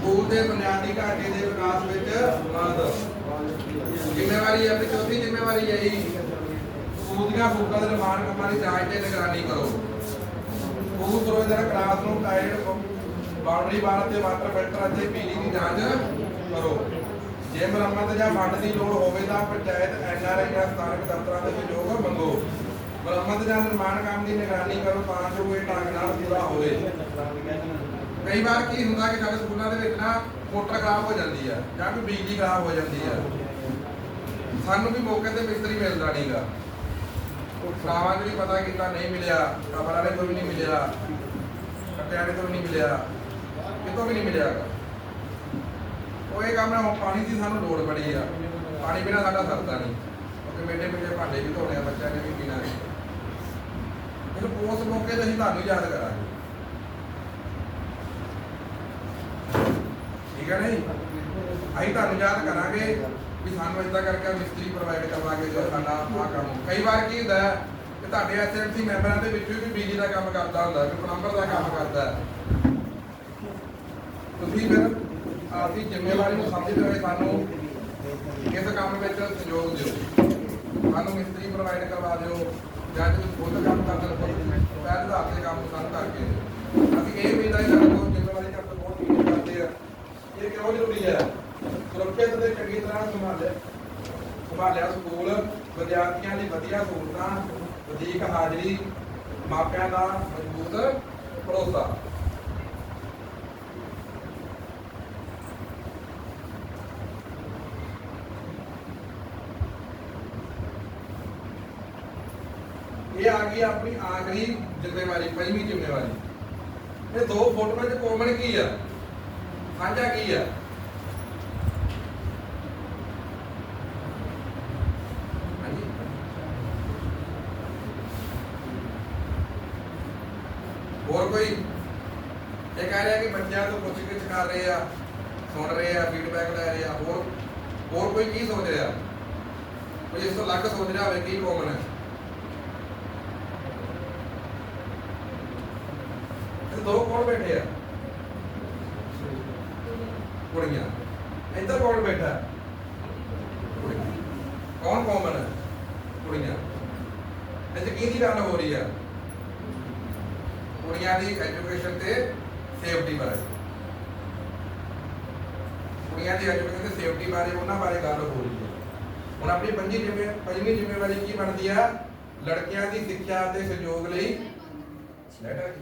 School ਦੇ ਬੁਨਿਆਦੀ ਢਾਂਚੇ ਦੇ ਵਿਕਾਸ ਵਿੱਚ ਮਦਦ ਜ਼ਿੰਮੇਵਾਰੀ ਆਪਣੀ ਚੌਥੀ ਜ਼ਿੰਮੇਵਾਰੀ ਹੈ ਜੀ, ਸਕੂਲ ਦੀਆਂ ਫੂਕਾਂ ਦੇ ਨਿਰਮਾਣ ਕੰਮਾਂ ਦੀ ਜਾਂਚ ਤੇ ਨਿਗਰਾਨੀ ਕਰੋ। ਸਕੂਲ ਪ੍ਰੋਜੈਕਟ ਕਲਾਸ ਨੂੰ ਟਾਇਰ ਬਾਉਂਡਰੀ ਵਾਲ ਤੇ ਵਾਟਰ ਫਿਲਟਰ ਅਤੇ ਬਿਜਲੀ ਦੀ ਜਾਂਚ ਕਰੋ। ਜੇ ਮੁਰੰਮਤ ਜਾਂ ਫੰਡ ਦੀ ਲੋੜ ਹੋਵੇ ਤਾਂ ਪੰਚਾਇਤ ਐਨਆਰਆਈ ਜਾਂ ਸਥਾਨਕ ਦਫ਼ਤਰਾਂ ਦੇ ਸਹਿਯੋਗ ਮੰਗੋ। ਮੁਰੰਮਤ ਜਾਂ ਨਿਰਮਾਣ ਕੰਮ ਦੀ ਨਿਗਰਾਨੀ ਕਰੋ, ਤਾਂ ਜੋ ਇਹ ਢੰਗ ਨਾਲ ਪੂਰਾ ਹੋਵੇ। ਕਈ ਵਾਰ ਕੀ ਹੁੰਦਾ ਕਿ ਸਾਡੇ ਸਕੂਲਾਂ ਦੇ ਵਿੱਚ ਨਾ ਮੋਟਰ ਖਰਾਬ ਹੋ ਜਾਂਦੀ ਆ, ਜਾਂ ਕੋਈ ਬਿਜਲੀ ਖਰਾਬ ਹੋ ਜਾਂਦੀ ਆ। ਸਾਨੂੰ ਵੀ ਮੌਕੇ ਤੇ ਮਿਸਤਰੀ ਮਿਲਦਾ ਨਹੀਂਗਾ ਭਰਾਵਾਂ ਵੀ ਪਤਾ ਕੀਤਾ ਨਹੀਂ ਮਿਲਿਆ ਕਬਰ ਵਾਲੇ ਤੋਂ ਨਹੀਂ ਮਿਲਿਆ ਕਟਿਆਣੇ ਤੋਂ ਨਹੀਂ ਮਿਲਿਆ, ਕਿਤੋਂ ਵੀ ਨਹੀਂ ਮਿਲਿਆ ਉਹ ਇਹ ਕੰਮ ਨਾ ਪਾਣੀ ਦੀ ਸਾਨੂੰ ਲੋੜ ਬੜੀ ਆ। ਪਾਣੀ ਬਿਨਾ ਸਾਡਾ ਸਰਦਾ ਨਹੀਂ ਕਿਉਂਕਿ ਮੇਡੇ ਮੇਡੇ ਭਾਂਡੇ ਵੀ ਧੋਣੇ ਆ, ਬੱਚਿਆਂ ਨੇ ਵੀ ਪੀਣਾ ਹੈ ਫਿਰ ਉਸ ਮੌਕੇ ਤੇ ਅਸੀਂ ਤੁਹਾਨੂੰ ਯਾਦ ਕਰਾਂਗੇ। ਠੀਕ ਹੈ ਨਹੀਂ? ਅਸੀਂ ਤੁਹਾਨੂੰ ਯਾਦ ਕਰਾਂਗੇ ਵੀ ਸਾਨੂੰ ਇਦਾਂ ਕਰਕੇ ਮਿਸਤਰੀ ਪ੍ਰੋਵਾਈਡ ਕਰਵਾਗੇ ਜੋ ਸਾਡਾ ਆਹ ਕੰਮ। ਕਈ ਵਾਰ ਕੀ ਹੁੰਦਾ ਹੈ ਕਿ ਤੁਹਾਡੇ ਐਸਐਮਸੀ ਮੈਂਬਰਾਂ ਦੇ ਵਿੱਚੋਂ ਵੀ ਬਿਜਲੀ ਦਾ ਕੰਮ ਕਰਦਾ ਹੁੰਦਾ ਕੋਈ ਪਲੰਬਰ ਦਾ ਕੰਮ ਕਰਦਾ ਤੁਸੀਂ ਫਿਰ ਆਪਦੀ ਜ਼ਿੰਮੇਵਾਰੀ ਨੂੰ ਸਮਝਦੇ ਹੋਏ ਸਾਨੂੰ ਇਸ ਕੰਮ ਵਿੱਚ ਸਹਿਯੋਗ ਦਿਓ। ਸਾਨੂੰ ਮਿਸਤਰੀ ਪ੍ਰੋਵਾਈਡ ਕਰਵਾ ਦਿਓ ਜਾਂ ਜੇ ਖੁਦ ਕੰਮ ਕਰਨਾ ਖੁਦ ਪਹਿਲ ਦਾ ਆਪਦੇ ਕੰਮ ਸਾਨੂੰ ਕਰਕੇ ਅਸੀਂ ਇਹ ਉਮੀਦ ਹੈ ਕਿ ਜ਼ਿੰਮੇਵਾਰੀ ਕਰਦੇ ਬਹੁਤ ਮਿਹਨਤ ਕਰਦੇ ਆ। ਇਹ ਕਿਉਂ ਜ਼ਰੂਰੀ ਹੈ ਸੁਰੱਖਿਅਤ ਤੇ ਚੰਗੀ ਤਰ੍ਹਾਂ ਸੰਭਾਲਿਆ ਸੰਭਾਲਿਆ ਸਕੂਲ, ਵਿਦਿਆਰਥੀਆਂ ਦੀ ਵਧੀਆ ਸਹੂਲਤਾਂ, ਵਧੀਕ ਹਾਜ਼ਰੀ, ਮਾਪਿਆਂ ਦਾ ਮਜ਼ਬੂਤ ਭਰੋਸਾ। ਇਹ ਆ ਗਈ ਆਪਣੀ ਆਖਰੀ ਜ਼ਿੰਮੇਵਾਰੀ, ਪੰਜਵੀਂ ਜ਼ਿੰਮੇਵਾਰੀ। ਇਹ ਦੋ ਫੋਟੋਆਂ ਚ ਕਾਮਨ ਕੀ ਆ? ਸਾਂਝਾ ਕੀ ਆ? ਹੋਰ ਕੋਈ? ਇਹ ਕਹਿ ਰਿਹਾ ਕਿ ਬੱਚਿਆਂ ਤੋਂ ਪੁੱਛ ਗਿੱਛ ਕਰ ਰਹੇ ਆ, ਸੁਣ ਰਹੇ ਆ ਫੀਡਬੈਕ ਲੈ ਰਹੇ ਆ, ਹੋਰ ਹੋਰ ਕੋਈ ਕੀ ਸੋਚ ਰਿਹਾ? ਕੋਈ ਇਸ ਤੋਂ ਅਲੱਗ ਸੋਚ ਰਿਹਾ ਹੋਵੇ ਕੀ ਕਾਮਨ ਹੈ ਇਹ ਦੋ ਕੌਣ ਬੈਠੇ ਆ? ਕੁੜੀਆਂ। ਇੱਧਰ ਕੌਣ ਬੈਠਾ? ਕੁੜੀਆਂ। ਕੌਣ ਕਾਮਨ ਹੈ ਕੁੜੀਆਂ। ਇੱਥੇ ਕਿਹਦੀ ਗੱਲ ਹੋ ਰਹੀ ਆ? ਕੁੜੀਆਂ ਦੀ ਐਜੂਕੇਸ਼ਨ ਤੇ ਸੇਫਟੀ ਬਾਰੇ। ਕੁੜੀਆਂ ਦੀ ਐਜੂਕੇਸ਼ਨ ਤੇ ਸੇਫਟੀ ਬਾਰੇ, ਉਹਨਾਂ ਬਾਰੇ ਗੱਲ ਹੋ ਰਹੀ ਹੈ ਹੁਣ ਆਪਣੀ ਪੰਜੀ ਜਿੰਮੇ ਪੰਜਵੀਂ ਜ਼ਿੰਮੇਵਾਰੀ ਕੀ ਬਣਦੀ ਆ? ਲੜਕੀਆਂ ਦੀ ਸਿੱਖਿਆ ਅਤੇ ਸਹਿਯੋਗ ਲਈ। ਲੈਟਰ